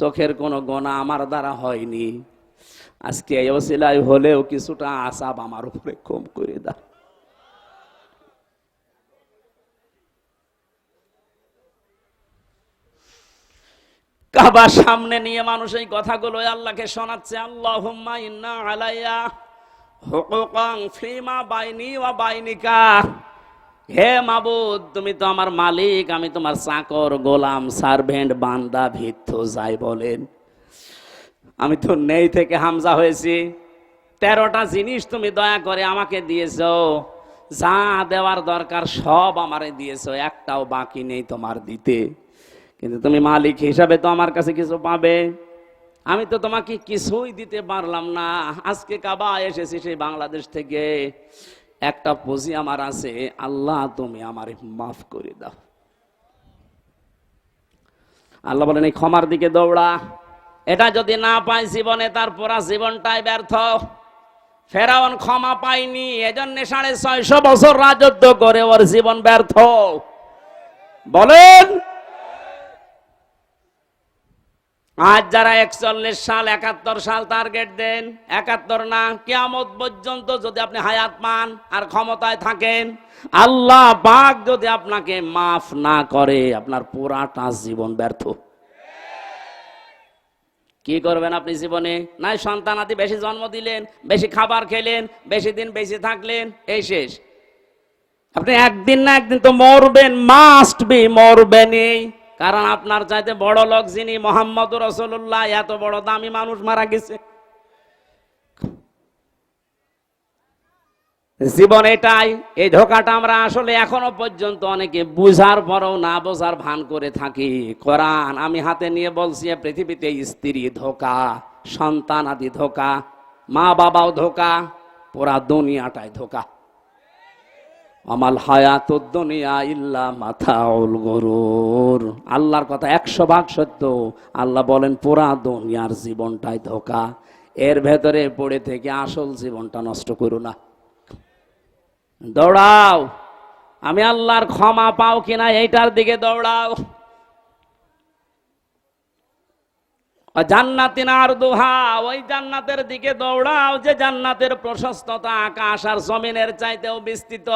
চোখের কোনো গোনা আমার দ্বারা হয়নি। আজকে এই অসিলায় হলেও কিছুটা আসাব আমার উপরে কম করে দাও। কাবা সামনে নিয়ে মানুষ এই কথাগুলো আল্লাহকে শোনাচ্ছে আল্লাহ ইন্না আলাইয়া হুকুকাং ফিমা বাইনি ওয়া বাইনিকা। হে মাবুদ, তুমি তো আমার মালিক, আমি তোমার চাকর, গোলাম, সার্ভেন্ট, বান্দা, ভিত্ত, যাই বলেন। আমি তো নেই থেকে হামজা হয়েছি। তেরোটা জিনিস তুমি দয়া করে আমাকে দিয়েছ। যা দেওয়ার দরকার সব আমারে দিয়েছ, একটাও বাকি নেই তোমার দিতে। কিন্তু তুমি মালিক হিসাবে তো আমার কাছে কিছু পাবে। আমি তো তোমাকে কিছুই দিতে পারলাম না। আজকে কাবা এসেছি সেই বাংলাদেশ থেকে। একটা পুঁজি আমার আছে, আল্লাহ তুমি আমার মাফ করে দাও। আল্লাহ বলেন, এই ক্ষমার দিকে দৌড়া। এটা যদি না পায় জীবনে তার পুরা জীবনটাই ব্যর্থ। ফেরাউন ক্ষমা পায়নি, এজন্য সাড়ে ছয়শো বছর রাজত্ব করে ওর জীবন ব্যর্থ। বলেন আজ যারা একচল্লিশ সাল, একাত্তর সাল টার্গেট দেন, একাত্তর না, কেয়ামত পর্যন্ত যদি আপনি হায়াত পান আর ক্ষমতায় থাকেন, আল্লাহ পাক যদি আপনাকে মাফ না করে, আপনার পুরাটা জীবন ব্যর্থ। কি করবেন আপনি জীবনে? নাই, সন্তান আদি বেশি জন্ম দিলেন, বেশি খাবার খেলেন, বেশি দিন বেশি থাকলেন, এই শেষ। আপনি একদিন না একদিন তো মরবেন মাস্ট বি মরবেনই। কারণ আপনার চাইতে বড় লোক যিনি মোহাম্মদ রসুল্লাহ এত বড় দামি মানুষ মারা গেছে। জীবন এটাই, এই ধোকাটা আমরা আসলে এখনও পর্যন্ত অনেকে বুঝার পরও না বোঝার ভান করে থাকি। কোরআন আমি হাতে নিয়ে বলছি পৃথিবীতে স্ত্রী ধোকা, সন্তান আদি ধোকা মা বাবাও ধোকা, পুরা দুনিয়াটাই ধোকা। আমাল হায়াত দুনিয়া ইল্লা মাথাউল গরুর। আল্লাহর কথা একশো ভাগ সত্য। আল্লাহ বলেন, পুরা দুনিয়ার জীবনটাই ধোকা। এর ভেতরে পড়ে থেকে আসল জীবনটা নষ্ট করু না। দৌড়াও। আমি আল্লাহর ক্ষমা পাও কিনা এইটার দিকে দৌড়াও। জান্নাতিন আর দুহা, ওই জান্নাতের দিকে দৌড়াও যে জান্নাতের প্রশস্ততা আকাশ আর জমিনের চাইতেও বিস্তৃত।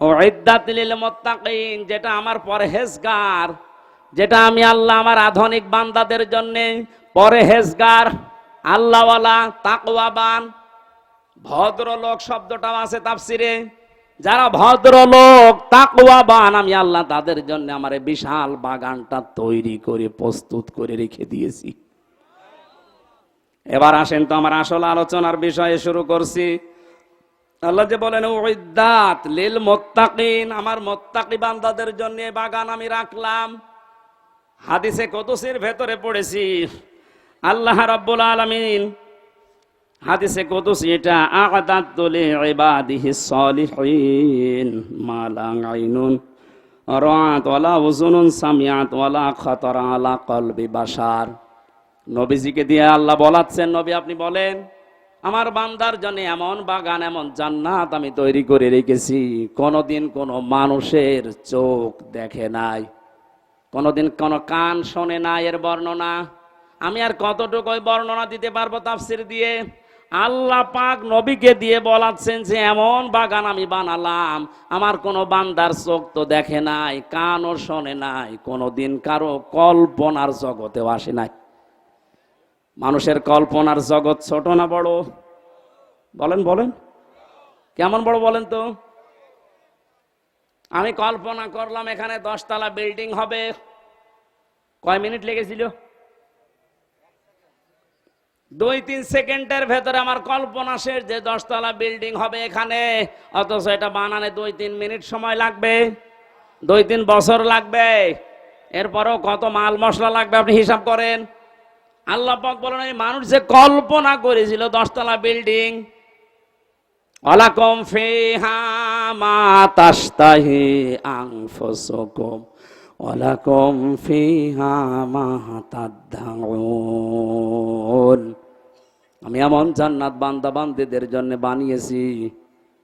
ও ইদ্দাতিল মোত্তাকিন, যেটা আমার পরহেজগার, যেটা আমি আল্লাহ আমার আধুনিক বান্দাদের জন্য পরহেজগার, আল্লাহওয়ালা, তাকওয়াবান, ভদ্রলোক শব্দটাও আছে তাফসিরে। যারা ভদ্রলোক, তাকওয়াবান, আমি আল্লাহ তাদের জন্য আমার বিশাল বাগানটা তৈরি করে, প্রস্তুত করে রেখে দিয়েছি। এবার আসেন তো আমার আসল আলোচনার বিষয়ে শুরু করছি। আল্লাহ যে বলেন, উইদ্দাত লিল মোত্তাকিন আমার মোত্তাকি বান্দাদের জন্য বাগান আমি রাখলাম। হাদিসে কতুসির ভেতরে পড়েছি, আল্লাহ রাব্বুল আলামিন হাদিসে কতুসি এটা আকাদাত লি ইবাদিহি সলিহিন মালা আইনুন রাত ওয়ালা উযুনুন সামিয়াত ওয়ালা খাতারা আলা কলবি বাশার নবীজিকে দিয়ে আল্লাহ বলাচ্ছেন, নবী আপনি বলেন, আমার বান্দার জন্য এমন বাগান, এমন জান্নাত আমি তৈরি করে রেখেছি, কোনোদিন কোনো মানুষের চোখ দেখে নাই, কোনোদিন কোনো কান শোনে না এর বর্ণনা, আমি আর কতটুকু বর্ণনা দিতে পারব তাফসির দিয়ে? আল্লাহ পাক নবীকে দিয়ে বলাচ্ছেন যে, এমন বাগান আমি বানালাম, আমার কোনো বান্দার চোখ তো দেখে নাই, কানও শোনে নাই, কোনোদিন কারও কল্পনার জগতেও আসে নাই। মানুষের কল্পনার জগৎ ছোট না বড়? বলেন বলেন। কেমন বড় বলেন তো? আমি কল্পনা করলাম এখানে দশতলা বিল্ডিং হবে। কয় মিনিট লেগেছিল? দুই তিন সেকেন্ডের ভেতরে আমার কল্পনা শেষ যে দশতলা বিল্ডিং হবে এখানে। অথচ এটা বানানে দুই তিন মিনিট সময় লাগবে। দুই তিন বছর লাগবে। এরপরেও কত মাল মশলা লাগবে আপনি হিসাব করেন। আল্লাহ পাক বলেন, এই মানুষ যে কল্পনা করেছিল দশতলা বিল্ডিং অলাকম ফিহা মা তাস্তাহি ওয়ালাকুম ফিহা মা আমি এমন জান্নাত বান্দা বান্দিদের জন্য বানিয়েছি,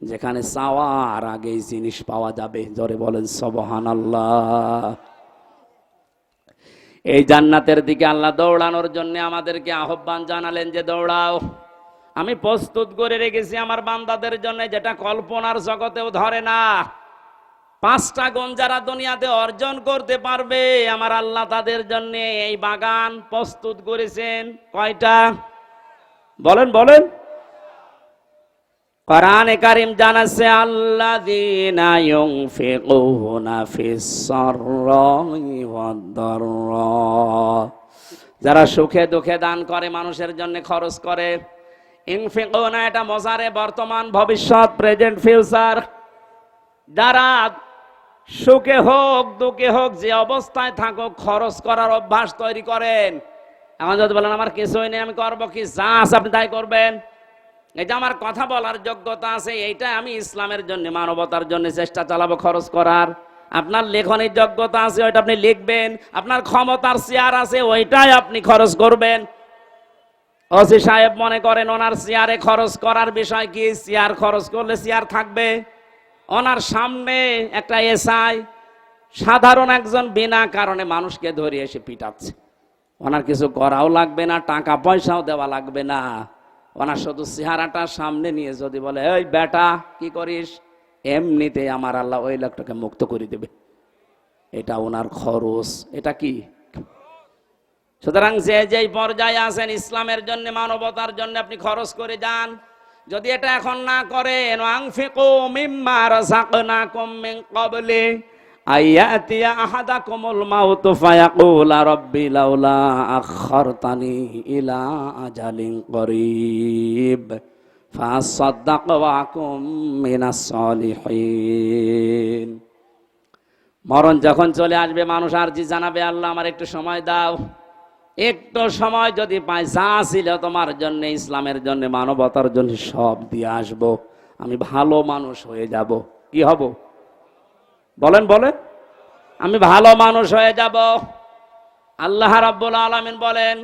যেখানে চাওয়ার আগেই জিনিস পাওয়া যাবে। জোরে বলেন, সবহানাল্লাহ। এই জান্নাতের দিকে আল্লাহ দৌড়ানোর জন্য আমাদেরকে আহ্বান জানালেন যে দৌড়াও। আমি প্রস্তুত করে রেখেছি আমার বান্দাদের জন্য, যেটা কল্পনার জগতেও ধরে না। পাঁচটা গুণ যারা দুনিয়াতে অর্জন করতে পারবে, আমার আল্লাহ তাদের জন্য এই বাগান প্রস্তুত করেছেন। কয়টা? বলেন বলেন। কোরআনে কারিম জানাচ্ছে, আল্লাযীনা ইউনফিকুনা ফিস সাররাই ওয়াদ দাররা। যারা সুখে দুঃখে দান করে, মানুষের জন্য খরচ করে। ইনফিকুনা, এটা মজারে বর্তমান ভবিষ্যৎ, প্রেজেন্ট ফিউচার। যারা সুখে হোক, দুঃখে হোক, যে অবস্থায় থাকুক, খরচ করার অভ্যাস তৈরি করেন। এখন যদি বলেন, আমার কিছুই নেই, আমি করব কি? যা আছে আপনি তাই করবেন। এই যে আমার কথা বলার যোগ্যতা আছে, এইটা আমি ইসলামের জন্য, মানবতার জন্য চেষ্টা চালাবো খরচ করার। আপনার লেখনের যোগ্যতা আছে, ওইটা আপনি লিখবেন। আপনার ক্ষমতার চেয়ার আছে, ওইটাই আপনি খরচ করবেন। ওসি সাহেব মনে করেন, ওনার চেয়ারে খরচ করার বিষয় কি? চেয়ার খরচ করলে চেয়ার থাকবে। ওনার সামনে একটা এসআই, সাধারণ একজন বিনা কারণে মানুষকে ধরে এসে পিটাচ্ছে। ওনার কিছু করাও লাগবে না, টাকা পয়সাও দেওয়া লাগবে না। ওনার শুধু চেহারাটা সামনে নিয়ে যদি বলে, এই বেটা, কি করিস? এমনিতে আমার আল্লাহ ওই লোকটাকে মুক্ত করে দেবে। এটা ওনার খরচ। এটা কি? সুতরাং যে যেই পর্যায়ে আছেন ইসলামের জন্য, মানবতার জন্য আপনি খরচ করে যান। যদি এটা এখন না করেন আংফিকু মিম্মা রাযাকনাকুম মিন ক্বাবলি। মাউতু ফায়াকুলা রাব্বি লাউলা আখখারতানি ইলা মরণ যখন চলে আসবে, মানুষ আর জি জানাবে, আল্লাহ আমার একটু সময় দাও। একটু সময় যদি পাই যা ছিল তোমার জন্য, ইসলামের জন্য, মানবতার জন্য সব দিয়ে আসব। আমি ভালো মানুষ হয়ে যাব। কি হব? বলেন বলেন। আমি ভালো মানুষ হয়ে যাব। আল্লাহ রাব্বুল আলামিন বলেন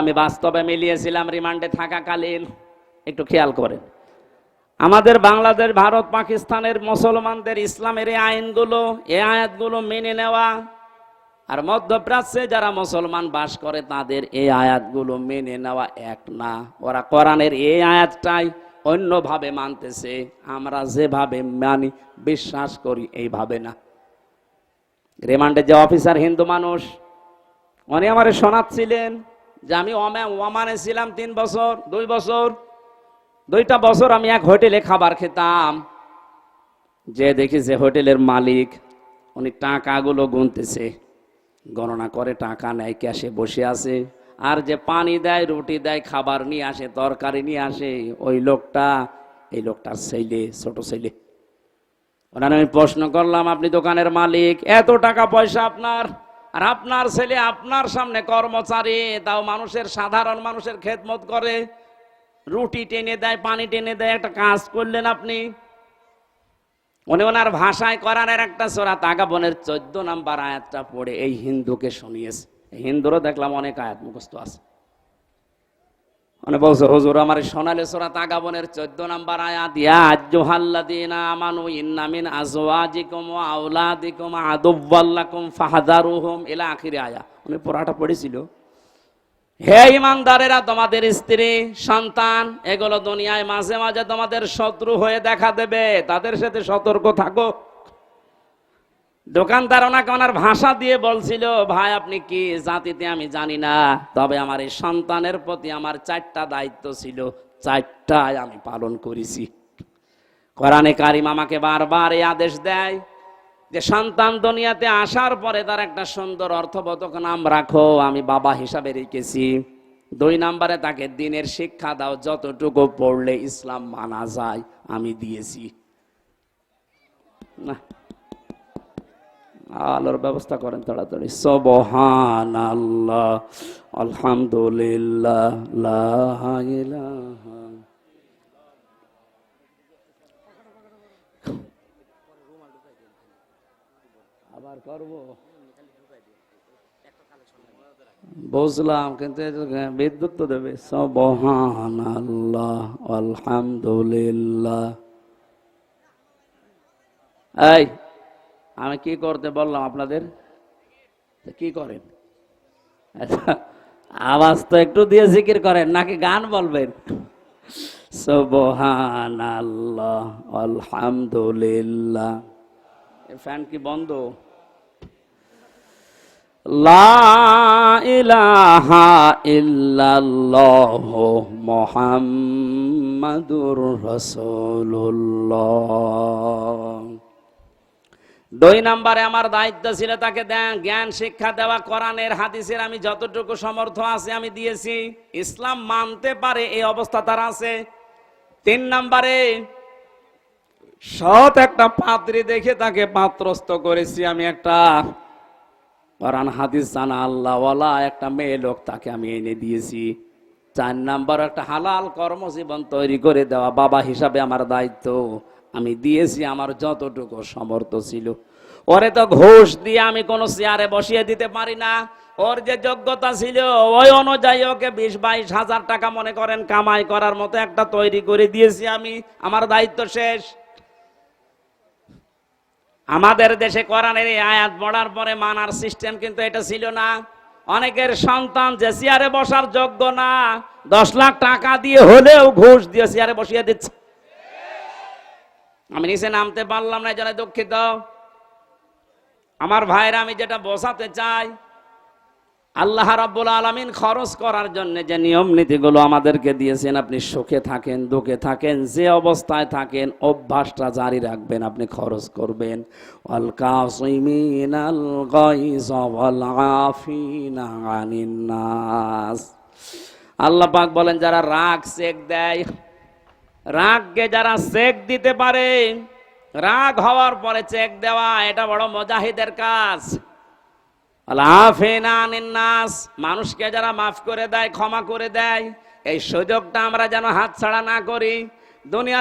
আমি বাস্তবে মিলিয়েছিলাম, রিমান্ডে থাকাকালীন। একটু খেয়াল করেন। আমাদের বাংলাদেশ, ভারত, পাকিস্তানের মুসলমানদের ইসলামের এই আইনগুলো, এই আয়াতগুলো মেনে নেওয়া। আর মধ্যপ্রাচ্যে যারা মুসলমান বাস করে, তাদের এই আয়াতগুলো মেনে নেওয়া এক না। ওরা কোরআনের এই আয়াতটাই অন্যভাবে মানতেছে। আমরা যেভাবে মানি, বিশ্বাস করি এইভাবে না। রিমান্ডে যে অফিসার হিন্দু মানুষ, উনি আমারে শোনাচ্ছিলেন যে আমি ওমা- ওমানে ছিলাম তিন বছর, দুই বছর। দুইটা বছর আমি এক হোটেলে খাবার খেতাম। যে দেখি যে হোটেলের মালিক, উনি টাকাগুলো গুনতেছে। গণনা করে টাকা নেয়, ক্যাশে বসে আছে। আর যে পানি দেয়, রুটি দেয়, খাবার নিয়ে আসে, তরকারি নিয়ে আসে, ওই লোকটা, এই লোকটার ছেলে, ছোট ছেলে। ওনার আমি প্রশ্ন করলাম, আপনি দোকানের মালিক, এত টাকা পয়সা আপনার? আর আপনার ছেলে আপনার সামনে কর্মচারী, তাও মানুষের সাধারণ মানুষের খেদমত করে। রুটি টেনে দেয়, পানি টেনে দেয়, একটা কাজ করলেন আপনি। উনি ওনার ভাষায় করানের একটা সোরা, তাগাবনের চোদ্দ নাম্বার আয়াতটা পড়ে এই হিন্দুকে শুনিয়েছে। হিন্দুরও দেখলাম অনেক আয়াত মুখস্থ আছে। মানে বলছে, হুজুর, আমার সোনালে সোরা তাগাবনের চোদ্দ নাম্বার আয়াত, ইয়া আজ্জুহাল্লাদিনা আমানু ইন্না মিন আজওয়াজিকুম ওয়া আওলাদিকুম আদুওয়াল্লাকুম ফাহদারুহুম ইলা আখিরে আয়া। উনি পড়াটা পড়েছিল। হে ইমানদারেরা, তোমাদের স্ত্রী, সন্তান, এগুলো দুনিয়ায় মাঝে মাঝে তোমাদের শত্রু হয়ে দেখা দেবে। তাদের সাথে সতর্ক থাকো। দোকানদার ওনাকে ওনার ভাষা দিয়ে বলছিল, ভাই, আপনি কি জাতিতে আমি জানি না, তবে আমার এই সন্তানের প্রতি আমার চারটা দায়িত্ব ছিল চারটায় আমি পালন করেছি। কোরআনে কারিম আমাকে বারবার এই আদেশ দেয়। যে সন্তান দুনিয়াতে আসার পরে তার একটা সুন্দর অর্থবোধক নাম রাখো, আমি বাবা হিসাবে রেখেছি। দুই নম্বরে তাকে দিনের শিক্ষা দাও, যতটুকু পড়লে ইসলাম মানা যায়, আমি দিয়েছি। আলোর ব্যবস্থা করেন তাড়াতাড়ি। সবহান আল্লাহ আলহামদুলিল্লাহ করব? বুঝলাম, কিন্তু বিদ্যুৎ তো দেবে। সবহান আল্লাহ আলহামদুলিল্লাহ। এই, আমি কি করতে বললাম আপনাদের? কি করেন? আওয়াজ তো একটু দিয়ে জিকির করেন, নাকি গান বলবেন? সবহান আল্লাহ আলহামদুলিল্লাহ ফ্যান কি বন্ধ? লা ইলাহা ইল্লাল্লাহ মুহাম্মাদুর রাসূলুল্লাহ। দুই নম্বরে আমার দায়িত্ব ছিল তাকে দেন, জ্ঞান, শিক্ষা দেওয়া, কোরআনের, হাদিসের আমি যতটুকু সমর্থ আছে আমি দিয়েছি। ইসলাম মানতে পারে, এই অবস্থা তার আছে। তিন নম্বরে, সৎ একটা পাত্রী দেখে তাকে পাত্রস্থ করেছি আমি একটা কোরআন, হাদিস জানা আল্লাহওয়ালা, একটা মেয়ে লোক তাকে আমি এনে দিয়েছি। চার নাম্বার, একটা হালাল কর্মজীবন তৈরি করে দেওয়া বাবা হিসাবে আমার দায়িত্ব। আমি দিয়েছি, আমার যতটুকু সমর্থ ছিল। ওরে তো ঘুষ দিয়ে আমি কোনো চেয়ারে বসিয়ে দিতে পারি না। ওর যে যোগ্যতা ছিল, ওই অনুযায়ী ওকে বিশ বাইশ হাজার টাকা মনে করেন কামাই করার মতো একটা তৈরি করে দিয়েছি আমি। আমার দায়িত্ব শেষ। আমাদের দেশে কোরআনের এই আয়াত পড়ার পরে মানার সিস্টেম কিন্তু এটা ছিল না। অনেকের সন্তান যে চেয়ারে বসার যোগ্য না, দশ লাখ টাকা দিয়ে হলেও ঘুষ দিয়ে চেয়ারে বসিয়ে দিচ্ছে। আমি নিচে নামতে পারলাম না জন্য দুঃখিত। আমার ভাইরা আমি যেটা বসাতে চাই আল্লাহ রাব্বুল আলামিন খরচ করার জন্য যে নিয়ম নীতিগুলো আমাদেরকে দিয়েছেন, আপনি সুখে থাকেন, দুঃখে থাকেন, যে অবস্থায় থাকেন, অভ্যাসটা জারি রাখবেন, আপনি খরচ করবেন। আল্লাহ পাক বলেন, যারা রাগ চেক দেয়, রাগকে যারা চেক দিতে পারে, রাগ হওয়ার পরে চেক দেওয়া, এটা বড় মজাহিদের কাজ। নাস, মানুষকে যারা মাফ করে দেয়, ক্ষমা করে দেয়, এই সুযোগটা আমরা যেন হাত ছাড়া না করি। দুনিয়া